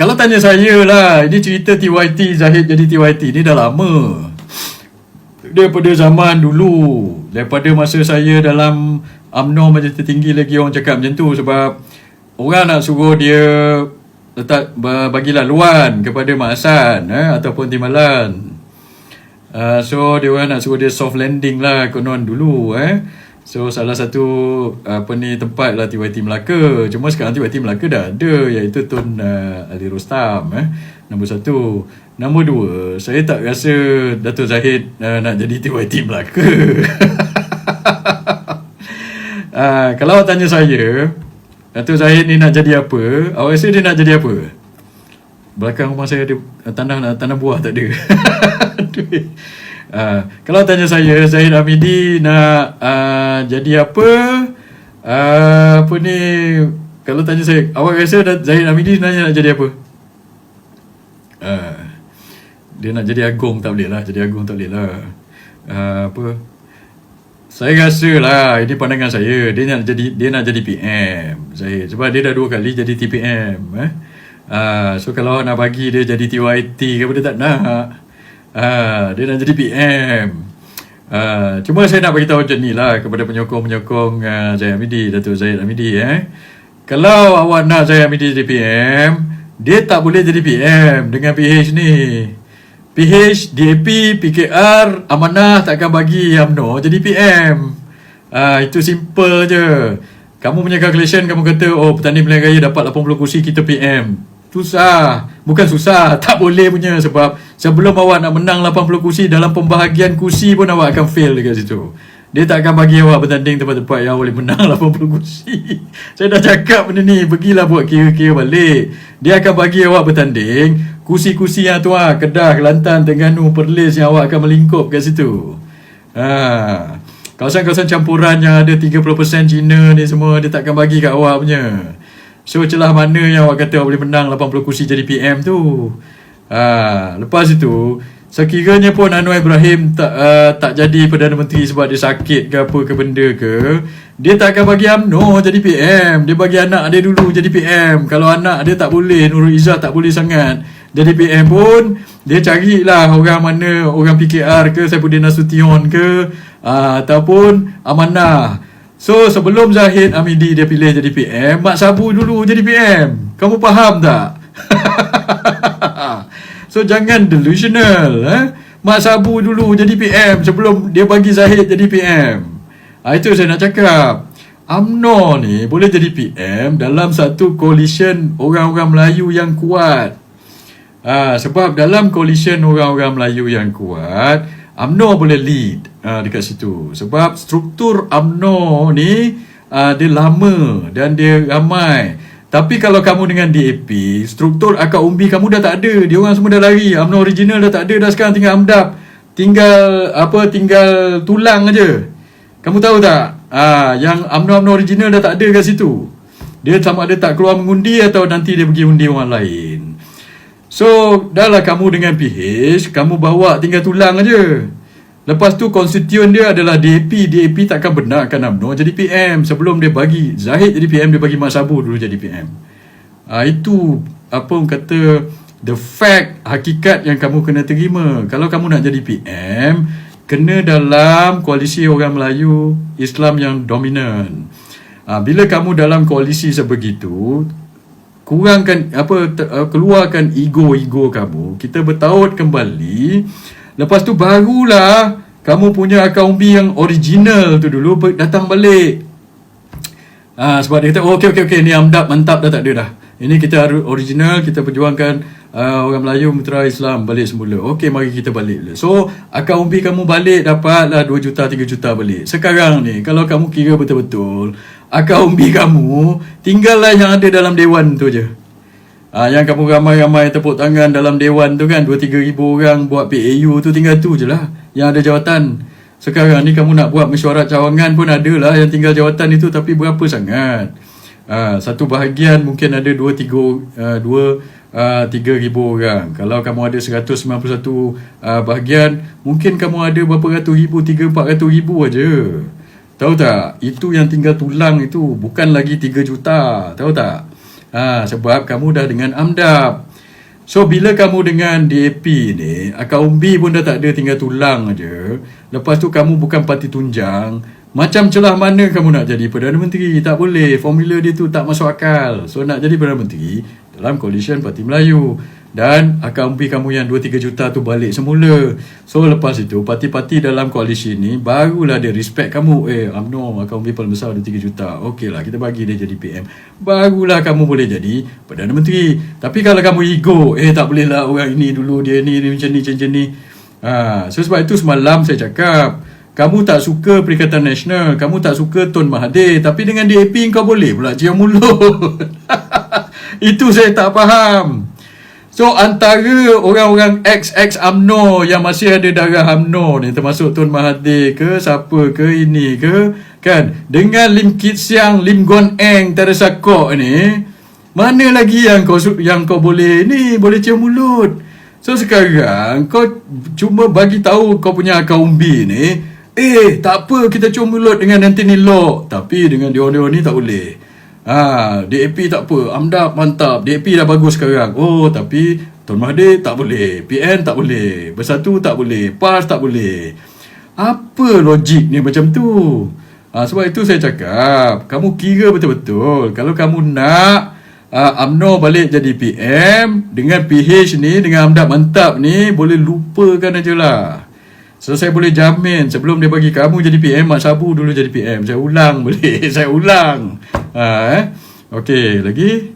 kalau tanya saya lah, ini cerita TYT, Zahid jadi TYT ni dah lama. Daripada zaman dulu, daripada masa saya dalam UMNO Majlis Tertinggi lagi orang cakap macam tu sebab orang nak suruh dia letak ba- bagi laluan kepada Mak Hassan eh, ataupun Timbalan. Uh, so dia orang nak suruh dia soft landing lah konon dulu eh. So salah satu apa ni tempat lah TYT Melaka. Cuma sekarang TYT Melaka dah ada iaitu Tun uh, Ali Rostam eh. Nombor satu. Nombor dua, saya tak rasa Dato' Zahid uh, nak jadi TYT Melaka. uh, kalau awak tanya saya, Dato' Zahid ni nak jadi apa? Awak rasa dia nak jadi apa? Belakang rumah saya ada uh, tanah tanah buah tak ada. uh, kalau tanya saya, Zahid Hamidi nak uh, jadi apa? Uh, apa ni? Kalau tanya saya, awak rasa Zahid Hamidi sebenarnya nak jadi apa? Uh, dia nak jadi agung tak boleh lah. Jadi agung tak boleh lah. Uh, apa? Saya rasa lah ini pandangan saya dia nak jadi dia nak jadi PM saya sebab dia dah dua kali jadi TPM eh. Uh, so kalau nak bagi dia jadi TYT ke apa tak nak. Uh, dia nak jadi PM. Uh, cuma saya nak bagi tahu macam ni lah kepada penyokong-penyokong uh, Zaid Hamidi, Datuk Zaid Hamidi eh. Kalau awak nak Zaid Hamidi jadi PM, dia tak boleh jadi PM dengan PH ni. PH, DAP, PKR, Amanah takkan bagi UMNO jadi PM. Ah itu simple je. Kamu punya calculation kamu kata oh petani pilihan raya dapat 80 kursi kita PM. Susah. Bukan susah, tak boleh punya sebab sebelum awak nak menang 80 kursi dalam pembahagian kursi pun awak akan fail dekat situ. Dia tak akan bagi awak bertanding tempat-tempat yang boleh menang 80 kursi. Saya dah cakap benda ni, pergilah buat kira-kira balik. Dia akan bagi awak bertanding kursi-kursi yang tu ah, Kedah, Kelantan, Terengganu, Perlis yang awak akan melingkup kat situ. Ha. Kawasan-kawasan campuran yang ada 30% Cina ni semua dia takkan bagi kat awak punya. So celah mana yang awak kata awak boleh menang 80 kursi jadi PM tu. Ha. Lepas itu, sekiranya pun Anwar Ibrahim tak uh, tak jadi Perdana Menteri sebab dia sakit ke apa ke benda ke, dia tak akan bagi UMNO jadi PM. Dia bagi anak dia dulu jadi PM. Kalau anak dia tak boleh, Nurul Izzah tak boleh sangat jadi PM pun dia carilah orang mana orang PKR ke Saifuddin Nasution ke uh, ataupun Amanah so sebelum Zahid Amidi dia pilih jadi PM Mak Sabu dulu jadi PM kamu faham tak? So jangan delusional eh? Mak Sabu dulu jadi PM sebelum dia bagi Zahid jadi PM uh, itu saya nak cakap. UMNO ni boleh jadi PM dalam satu coalition orang-orang Melayu yang kuat. Ha, sebab dalam coalition orang-orang Melayu yang kuat, UMNO boleh lead ha, dekat situ. Sebab struktur UMNO ni ha, dia lama dan dia ramai. Tapi kalau kamu dengan DAP, struktur akar umbi kamu dah tak ada. Dia orang semua dah lari. UMNO original dah tak ada dah sekarang tinggal AMDAP. Tinggal apa tinggal tulang aja. Kamu tahu tak? Ha, yang UMNO UMNO original dah tak ada kat situ. Dia sama ada tak keluar mengundi atau nanti dia pergi undi orang lain. So, dahlah kamu dengan PH, kamu bawa tinggal tulang aja. Lepas tu konstituen dia adalah DAP. DAP takkan benarkan UMNO jadi PM. Sebelum dia bagi Zahid jadi PM, dia bagi Mak Sabu dulu jadi PM. Ha, itu apa orang kata the fact, hakikat yang kamu kena terima. Kalau kamu nak jadi PM, kena dalam koalisi orang Melayu Islam yang dominan. Ha, bila kamu dalam koalisi sebegitu, kurangkan apa ter, uh, keluarkan ego-ego kamu kita bertaut kembali lepas tu barulah kamu punya akaun umbi yang original tu dulu datang balik. Ah sebab dia kata oh, okey okey okey ni amdap mantap dah tak ada dah. Ini kita original kita perjuangkan uh, orang Melayu Mutiara Islam balik semula. Okey mari kita balik so akaun umbi kamu balik dapatlah 2 juta 3 juta balik. Sekarang ni kalau kamu kira betul-betul akar umbi kamu tinggallah yang ada dalam dewan tu je. Ha, yang kamu ramai-ramai tepuk tangan dalam dewan tu kan 2-3 ribu orang buat PAU tu tinggal tu je lah yang ada jawatan. Sekarang ni kamu nak buat mesyuarat cawangan pun ada lah yang tinggal jawatan itu tapi berapa sangat. Ha, satu bahagian mungkin ada 2-3 uh, 2 uh, 3 ribu orang. Kalau kamu ada 191 uh, bahagian mungkin kamu ada berapa ratus ribu 3-4 ratus ribu aja. Tahu tak? Itu yang tinggal tulang itu bukan lagi 3 juta. Tahu tak? Ha, sebab kamu dah dengan AMDAP. So bila kamu dengan DAP ni, akar umbi pun dah tak ada tinggal tulang aja. Lepas tu kamu bukan parti tunjang, macam celah mana kamu nak jadi Perdana Menteri? Tak boleh. Formula dia tu tak masuk akal. So nak jadi Perdana Menteri dalam coalition Parti Melayu. Dan akar umbi kamu yang 2-3 juta tu balik semula. So lepas itu parti-parti dalam koalisi ni barulah dia respect kamu. Eh UMNO akar umbi paling besar 2-3 juta. Okey lah kita bagi dia jadi PM. Barulah kamu boleh jadi Perdana Menteri. Tapi kalau kamu ego, eh tak boleh lah orang ini dulu dia ni, ni macam ni macam ni. Ha, so sebab itu semalam saya cakap kamu tak suka Perikatan Nasional Kamu tak suka Tun Mahathir Tapi dengan DAP kau boleh pula cium mulut Itu saya tak faham So antara orang-orang ex-ex UMNO Yang masih ada darah UMNO ni Termasuk Tun Mahathir ke Siapa ke ini ke Kan? Dengan Lim Kit Siang Lim Gon Eng Teresa Kok ni Mana lagi yang kau yang kau boleh ni Boleh cium mulut? So sekarang kau cuma bagi tahu kau punya akar umbi ni Eh tak apa kita cium mulut dengan Anthony Law Tapi dengan dia-dia ni tak boleh Ha, DAP tak apa. Amdap mantap. DAP dah bagus sekarang. Oh tapi Tuan Mahathir tak boleh. PN tak boleh. Bersatu tak boleh. PAS tak boleh. Apa logik ni macam tu? Ha, Sebab itu saya cakap Kamu kira betul-betul Kalau kamu nak uh, UMNO balik jadi PM Dengan PH ni Dengan Amdap mantap ni Boleh lupakan aja lah So saya boleh jamin sebelum dia bagi kamu jadi PM Mak Sabu dulu jadi PM Saya ulang boleh. Saya ulang. Ha, eh? Okey lagi